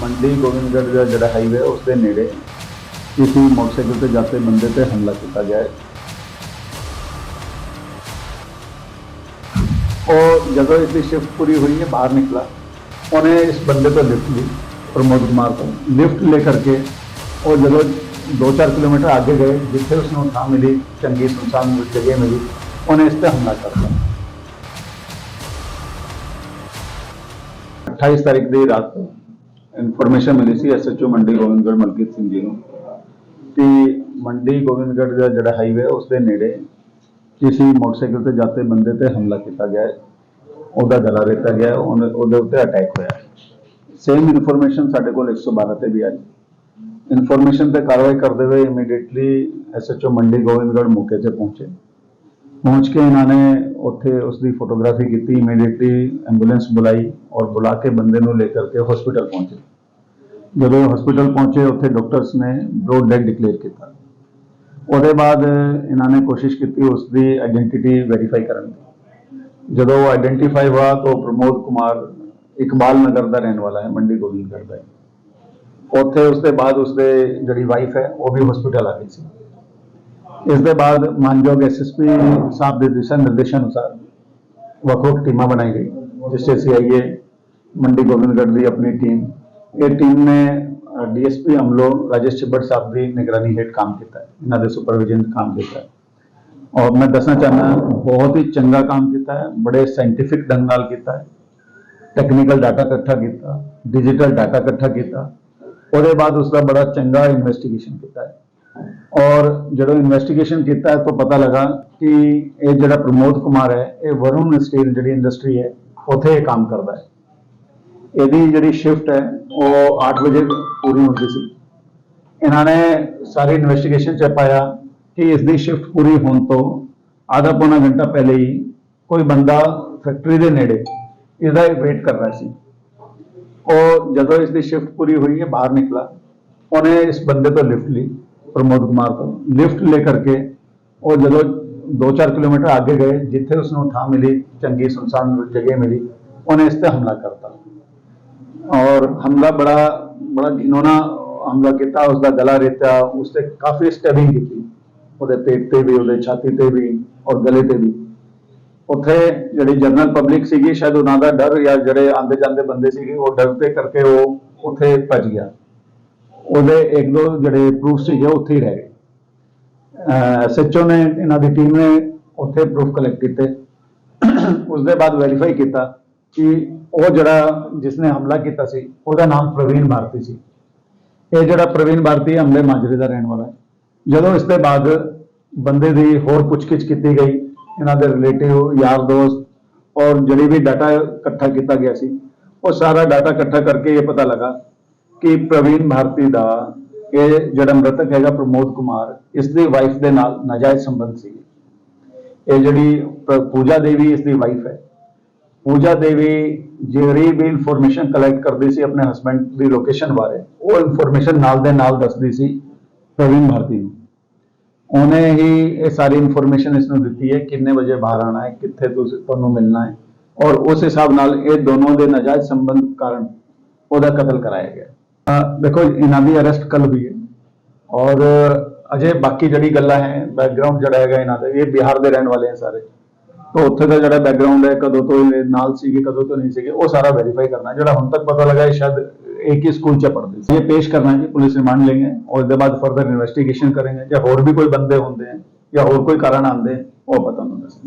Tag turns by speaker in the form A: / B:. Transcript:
A: ਮੰਡੀ ਗੋਬਿੰਦਗੜ੍ਹ ਦਾ ਜਿਹੜਾ ਹਾਈਵੇ ਹੈ ਉਸ ਦੇ ਨੇੜੇ ਕਿਸੇ ਮੋਟਰਸਾਈਕਲ ਤੇ ਜਾਂਦੇ ਬੰਦੇ ਤੇ ਹਮਲਾ ਕੀਤਾ ਗਿਆ ਹੈ ਉਹ ਜਦੋਂ ਇਸ ਦੀ ਸ਼ਿਫਟ ਪੂਰੀ ਹੋਈ ਹੈ ਬਾਹਰ ਨਿਕਲਾ ਉਹਨੇ ਇਸ ਬੰਦੇ ਤੋਂ ਲਿਫਟ ली प्रमोद कुमार को लिफ्ट लेकर के और ਜਦੋਂ 2-4 ਕਿਲੋਮੀਟਰ ਅੱਗੇ ਗਏ ਜਿੱਥੇ ਉਸ ਨੂੰ ਥਾਂ ਮਿਲੀ ਚੰਗੀ ਸੁਨਸਾਨ ਜਗ੍ਹਾ ਮਿਲੀ ਉਹਨੇ ਇਸ ਤੇ ਹਮਲਾ ਕਰਤਾ 28 ਤਾਰੀਖ ਦੀ ਰਾਤ ਇਨਫੋਰਮੇਸ਼ਨ ਮਿਲੀ ਸੀ ਐਸਐਚਓ ਮੰਡੀ ਗੋਬਿੰਦਗੜ੍ਹ ਮਲਕੀਤ ਸਿੰਘ ਜੀ ਨੂੰ ਕਿ ਮੰਡੀ ਗੋਬਿੰਦਗੜ੍ਹ ਦਾ ਜਿਹੜਾ ਹਾਈਵੇ ਹੈ ਉਸ ਦੇ ਨੇੜੇ ਕਿਸੇ ਮੋਟਰਸਾਈਕਲ ਤੇ ਜਾਂਦੇ ਬੰਦੇ ਤੇ ਹਮਲਾ ਕੀਤਾ ਗਿਆ ਹੈ। ਉਹਦਾ ਗਲਾ ਰੇਤਾ ਗਿਆ ਉਹਨੇ- ਉਹਦੇ ਉੱਤੇ ਅਟੈਕ ਹੋਇਆ ਸੇਮ ਇਨਫੋਰਮੇਸ਼ਨ ਸਾਡੇ ਕੋਲ 112 ਤੇ ਵੀ ਆਈ ਇਨਫੋਰਮੇਸ਼ਨ ਤੇ ਕਾਰਵਾਈ ਕਰਦੇ ਹੋਏ ਇਮੀਡੀਏਟਲੀ ਐਸਐਚਓ ਮੰਡੀ ਗੋਬਿੰਦਗੜ੍ਹ ਮੌਕੇ ਤੇ ਪਹੁੰਚੇ। ਪਹੁੰਚ ਕੇ ਇਹਨਾਂ ਨੇ ਉੱਥੇ ਉਸ ਦੀ ਫੋਟੋਗ੍ਰਾਫੀ ਕੀਤੀ ਇਮੀਡੀਏਟਲੀ ਐਂਬੂਲੈਂਸ ਬੁਲਾਈ ਔਰ ਬੁਲਾ ਕੇ ਬੰਦੇ ਨੂੰ ਲੈ ਕਰਕੇ ਹਸਪੀਟਲ ਪਹੁੰਚੇ। ਜਦੋਂ ਹਸਪੀਟਲ ਪਹੁੰਚੇ, ਉੱਥੇ ਡਾਕਟਰਸ ਨੇ ਬ੍ਰੋਡ ਡੈਡ ਡਿਕਲੇਅਰ ਕੀਤਾ। ਉਹਦੇ ਬਾਅਦ ਇਹਨਾਂ ਨੇ ਕੋਸ਼ਿਸ਼ ਕੀਤੀ ਉਸ ਦੀ ਆਇਡੈਂਟੀਟੀ ਵੈਰੀਫਾਈ ਕਰਨ ਦੀ। ਜਦੋਂ ਉਹ ਆਇਡੈਂਟੀਫਾਈ ਹੋਇਆ ਤਾਂ ਉਹ ਪ੍ਰਮੋਦ ਕੁਮਾਰ ਇਕਬਾਲ ਨਗਰ ਦਾ ਰਹਿਣ ਵਾਲਾ ਹੈ, ਮੰਡੀ ਗੋਬਿੰਦਗੜ੍ਹ ਦਾ ਉੱਥੇ ਉਸ ਦੇ ਬਾਅਦ ਉਸ ਦੇ ਜਿਹੜੀ ਵਾਈਫ ਹੈ, ਉਹ ਵੀ ਹਸਪੀਟਲ ਆ ਗਈ ਸੀ। ਇਸ ਦੇ ਬਾਅਦ ਮਾਨਯੋਗ ਐਸਐਸਪੀ ਸਾਹਿਬ ਦੇ ਦਿਸ਼ਾ ਨਿਰਦੇਸ਼ਾਂ ਅਨੁਸਾਰ ਵੱਖ ਵੱਖ ਟੀਮਾਂ ਬਣਾਈ ਗਈ ਜਿਸ 'ਚ ਸੀਆਈਏ ਮੰਡੀ ਗੋਬਿੰਦਗੜ੍ਹ ਦੀ ਆਪਣੀ ਟੀਮ ਇਹ ਟੀਮ ਨੇ ਡੀਐਸਪੀ ਅਮਲੋ ਰਾਜੇਸ਼ ਚਿੱਬੜ ਸਾਹਿਬ ਦੀ ਨਿਗਰਾਨੀ ਹੇਠ ਕੰਮ ਕੀਤਾ ਹੈ ਇਹਨਾਂ ਦੇ ਸੁਪਰਵਿਜ਼ਨ ਕੰਮ ਕੀਤਾ ਹੈ ਔਰ ਮੈਂ ਦੱਸਣਾ ਚਾਹੁੰਦਾ ਬਹੁਤ ਹੀ ਚੰਗਾ ਕੰਮ ਕੀਤਾ ਹੈ ਬੜੇ ਸਾਇੰਟੀਫਿਕ ਢੰਗ ਨਾਲ ਕੀਤਾ ਹੈ ਟੈਕਨੀਕਲ ਡਾਟਾ ਇਕੱਠਾ ਕੀਤਾ ਡਿਜੀਟਲ ਡਾਟਾ ਇਕੱਠਾ ਕੀਤਾ ਉਹਦੇ ਬਾਅਦ ਉਸ ਦਾ ਬੜਾ ਚੰਗਾ ਇਨਵੈਸਟੀਗੇਸ਼ਨ ਕੀਤਾ ਹੈ ਔਰ ਜਦੋਂ ਇਨਵੈਸਟੀਗੇਸ਼ਨ ਕੀਤਾ ਹੈ ਤਾਂ ਪਤਾ ਲੱਗਾ ਕਿ ਇਹ ਜਿਹੜਾ ਪ੍ਰਮੋਦ ਕੁਮਾਰ ਹੈ, ਇਹ ਵਰੁਣ ਸਟੀਲ ਜਿਹੜੀ ਇੰਡਸਟਰੀ ਹੈ, ਉੱਥੇ ਇਹ ਕੰਮ ਕਰਦਾ ਹੈ। ਇਹਦੀ ਜਿਹੜੀ ਸ਼ਿਫਟ ਹੈ, ਉਹ 8 ਵਜੇ ਪੂਰੀ ਹੁੰਦੀ ਸੀ। ਇਹਨਾਂ ਨੇ ਸਾਰੀ ਇਨਵੈਸਟੀਗੇਸ਼ਨ ਚ ਪਾਇਆ ਕਿ ਇਸ ਦੀ ਸ਼ਿਫਟ ਪੂਰੀ ਹੋਣ ਤੋਂ ਆਧਾ ਪੌਣਾ ਘੰਟਾ ਪਹਿਲੇ ਹੀ ਕੋਈ ਬੰਦਾ ਫੈਕਟਰੀ ਦੇ ਨੇੜੇ ਇਹਦਾ ਵੇਟ ਕਰ ਰਿਹਾ ਸੀ। ਉਹ ਜਦੋਂ ਇਸ ਦੀ ਸ਼ਿਫਟ ਪੂਰੀ ਹੋਈ ਹੈ, ਬਾਹਰ ਨਿਕਲਾ। ਉਹਨੇ ਇਸ ਬੰਦੇ ਤੋਂ ਲਿਫਟ ਲਈ। ਪ੍ਰਮੋਦ ਕੁਮਾਰ ਤੋਂ ਲਿਫਟ ਲੈ ਕਰਕੇ ਉਹ ਜਦੋਂ 2-4 ਕਿਲੋਮੀਟਰ ਅੱਗੇ ਗਏ, ਜਿੱਥੇ ਉਸ ਨੂੰ ਥਾਂ ਮਿਲੀ, ਚੰਗੀ ਸੁਨਸਾਨ ਜਗ੍ਹਾ ਮਿਲੀ, ਉਹਨੇ ਇਸ ਤੇ ਹਮਲਾ ਕਰਤਾ। ਔਰ ਹਮਲਾ ਬੜਾ ਬੜਾ ਘਿਨੌਣਾ ਹਮਲਾ ਕੀਤਾ ਉਸ ਦਾ ਗਲਾ ਰੇਤਾ ਉਸ ਤੇ ਕਾਫੀ ਸਟੈਬਿੰਗ ਕੀਤੀ। ਉਹਦੇ ਪੇਟ ਤੇ ਵੀ, ਉਹਦੇ ਛਾਤੀ ਤੇ ਵੀ, ਔਰ ਗਲੇ ਤੇ ਵੀ। ਉੱਥੇ ਜਿਹੜੀ ਜਨਰਲ ਪਬਲਿਕ ਸੀਗੀ, ਸ਼ਾਇਦ ਉਹਨਾਂ ਦਾ ਡਰ ਜਾਂ ਜਿਹੜੇ ਆਂਦੇ ਜਾਂਦੇ ਬੰਦੇ ਸੀਗੇ, ਉਹ ਡਰ ਤੇ ਕਰਕੇ ਉਹ ਉੱਥੇ ਭੱਜ ਗਿਆ। ਉਹਦੇ ਇੱਕ ਦੋ ਜਿਹੜੇ ਪ੍ਰੂਫ ਸੀਗੇ ਉੱਥੇ ਹੀ ਰਹਿ ਗਏ। ਐਸਐਚਓ ਨੇ ਇਹਨਾਂ ਦੀ ਟੀਮ ਨੇ ਉੱਥੇ ਪ੍ਰੂਫ ਕਲੈਕਟ ਕੀਤੇ। ਉਸ ਦੇ ਬਾਅਦ ਵੈਰੀਫਾਈ ਕੀਤਾ ਕਿ ਉਹ ਜਿਹੜਾ ਜਿਸਨੇ ਹਮਲਾ ਕੀਤਾ ਸੀ, ਉਹਦਾ ਨਾਮ ਪ੍ਰਵੀਨ ਭਾਰਤੀ ਸੀ। ਇਹ ਜਿਹੜਾ ਪ੍ਰਵੀਨ ਭਾਰਤੀ ਹਮਲੇ ਮਾਜਰੇ ਦਾ ਰਹਿਣ ਵਾਲਾ ਹੈ। ਜਦੋਂ ਇਸ ਦੇ ਬਾਅਦ ਬੰਦੇ ਦੀ ਹੋਰ ਪੁੱਛਗਿੱਛ ਕੀਤੀ ਗਈ, ਇਹਨਾਂ ਦੇ ਰਿਲੇਟਿਵ ਯਾਰ ਦੋਸਤ ਔਰ ਜਿਹੜੀ ਵੀ ਡਾਟਾ ਇਕੱਠਾ ਕੀਤਾ ਗਿਆ ਸੀ, ਉਹ ਸਾਰਾ ਡਾਟਾ ਇਕੱਠਾ ਕਰਕੇ ਇਹ ਪਤਾ ਲੱਗਾ ਕਿ ਪ੍ਰਵੀਨ ਭਾਰਤੀ ਦਾ ਇਹ ਜਿਹੜਾ ਮ੍ਰਿਤਕ ਹੈਗਾ ਪ੍ਰਮੋਦ ਕੁਮਾਰ, ਇਸ ਦੀ ਵਾਈਫ ਦੇ ਨਾਲ ਨਾਜਾਇਜ਼ ਸੰਬੰਧ ਸੀ। ਇਹ ਜਿਹੜੀ ਪੂਜਾ ਦੇਵੀ ਇਸ ਦੀ ਵਾਈਫ ਹੈ। ਪੂਜਾ ਦੇਵੀ ਜਿਹੜੀ ਵੀ ਇਨਫੋਰਮੇਸ਼ਨ ਕਲੈਕਟ ਕਰਦੀ ਸੀ ਆਪਣੇ ਹਸਬੰਡ ਦੀ ਲੋਕੇਸ਼ਨ ਬਾਰੇ, ਉਹ ਇਨਫੋਰਮੇਸ਼ਨ ਨਾਲ ਦੇ ਨਾਲ ਦੱਸਦੀ ਸੀ ਪ੍ਰਵੀਨ ਭਾਰਤੀ ਨੂੰ। ਉਹਨੇ ਹੀ ਇਹ ਸਾਰੀ ਇਨਫੋਰਮੇਸ਼ਨ ਇਸ ਨੂੰ ਦਿੱਤੀ ਹੈ, ਕਿੰਨੇ ਵਜੇ ਬਾਹਰ ਆਣਾ ਹੈ, ਕਿੱਥੇ ਤੁਸੀਂ, ਤੁਹਾਨੂੰ ਮਿਲਣਾ ਹੈ। ਔਰ ਉਸ ਹਿਸਾਬ ਨਾਲ ਇਹ ਦੋਨੋਂ ਦੇ ਨਾਜਾਇਜ਼ ਸੰਬੰਧ ਕਾਰਨ ਉਹਦਾ ਕਤਲ ਕਰਾਇਆ ਗਿਆ। देखो इन्हों की अरेस्ट कल हुई है और अजय, बाकी जी गल है बैकग्राउंड जरा है इन्हों ये बिहार के रहने वाले हैं सारे। तो उतो जरा बैकग्राउंड है, कदों तो नाल कदों तो नहीं वो सारा वेरीफाई करना जो हम तक पता लगा शायद एक ही स्कूल पढ़ते ये पेश करना जी पुलिस रिमांड लेंगे और बाद फर्दर इन्वेस्टिगेशन करेंगे जो होर भी कोई बंदे होंगे या होर कोई कारण आते हैं, वो पता दस